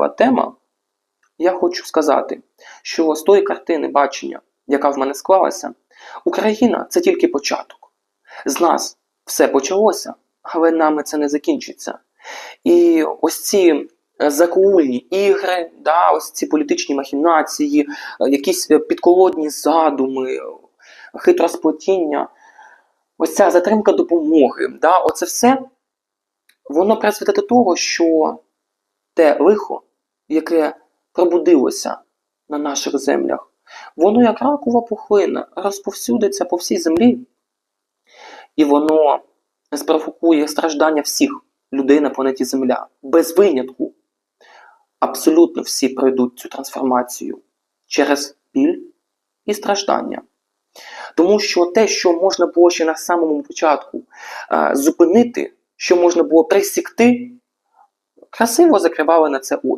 чутлива тема, я хочу сказати, що з тої картини бачення, яка в мене склалася, Україна це тільки початок. З нас все почалося, але нами це не закінчиться. І ось ці е, закулні ігри, да, ось ці політичні махінації, е, якісь підколодні задуми, хитросплетіння, ось ця затримка допомоги, да, оце все воно призведе до того, що те лихо, яке пробудилося на наших землях, воно як ракова пухлина розповсюдиться по всій землі, і воно спровокує страждання всіх людей на планеті Земля. Без винятку. Абсолютно всі пройдуть цю трансформацію через біль і страждання. Тому що те, що можна було ще на самому початку е, зупинити, що можна було присікти, красиво закривали на це очі.